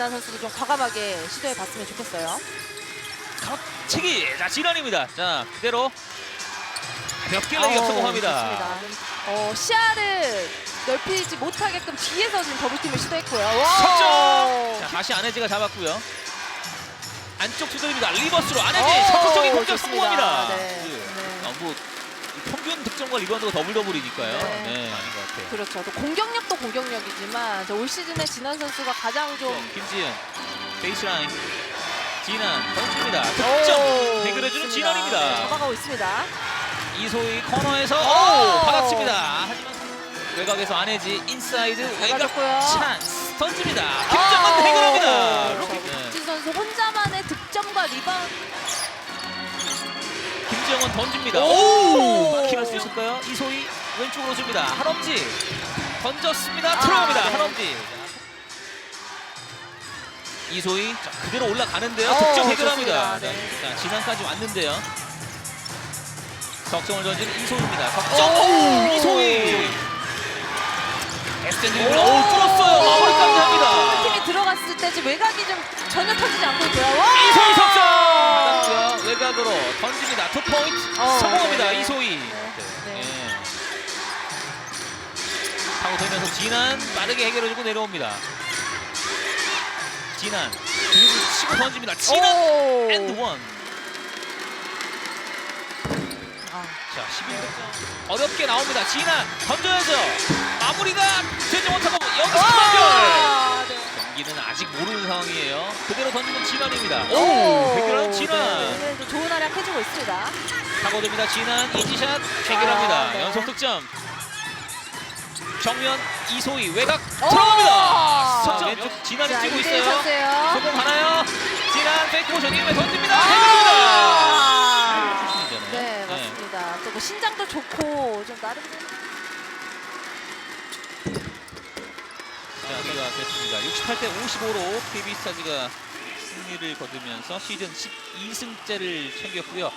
진한 선수도 좀 과감하게 시도해 봤으면 좋겠어요. 치기 자 진원입니다. 자 그대로 가볍게 레이업 아우, 성공합니다. 좋습니다. 어, 시야를 넓히지 못하게끔 뒤에서 지금 더블팀을 시도했고요. 와! 석점! 자 다시 안혜지가 잡았고요. 안쪽 주도입니다. 리버스로 안혜지 오, 적극적인 공격 좋습니다. 성공합니다. 네, 그, 네. 아, 뭐 평균 득점과 리바운드가 더블 더블이니까요. 네. 네. 그렇죠. 또 공격력도 공격력이지만 저올 시즌에 진한 선수가 가장 좀 김지은 베이스라인 진한 던집니다. 득점 오, 해결해주는. 진원입니다. 네, 잡아가고 있습니다. 이소희 코너에서 오! 오, 받아칩니다. 하지만 외곽에서 안혜지 인사이드 외곽. 찬스 던집니다. 김정은 해결합니다. 네. 박진 선수 혼자만의 득점과 리바운드. 김정은 던집니다. 오! 오! 막히할 수 있을까요? 이소희 왼쪽으로 줍니다. 한엄지 던졌습니다. 아, 들어갑니다. 네. 한엄지. 이소희 자, 그대로 올라가는데요. 오, 득점 해결합니다. 좋습니다. 네. 자, 지난까지 왔는데요. 석점을 던지는 이소희입니다. 석점. 오! 오! 이소희. 엑스텐드 오, 뚫었어요. 마무리까지 합니다. 팀이 들어갔을 때 지금 외곽이 좀 전혀 터지지 않고 있고요. 와! 이소희 던집니다. 투 포인트 어, 성공합니다. 네. 이소희. 네. 네. 예. 타고 돌면서 진한 빠르게 해결해주고 내려옵니다. 진한 드리블 치고 던집니다. 진한 오! 앤드 원. 아, 자 11득점 어렵게 나옵니다. 진한 던져야죠. 마무리가 되지 못하고 여기서 연결. 와! 네. 경기는 아직 모르는 상황이에요. 그대로 던지는 진한입니다. 오! 오 해결하는 네. 오늘도 좋은 활약 해주고 있습니다. 타고듭니다. 진한 이지샷 해결합니다. 아, 네. 연속 득점. 정면 이소희 외곽 오! 들어갑니다. 석점 왼쪽 진한이 자, 뛰고 이대일 있어요. 선수예요. 성공하나요? 진한 페이크 모션 1에 던집니다. 아! 해결합니다. 출신이잖아요. 네, 맞습니다. 또뭐 신장도 좋고 좀 나름 경기가 됐습니다. 68대 55로 KB 스타즈가 승리를 거두면서 시즌 12승째를 챙겼고요.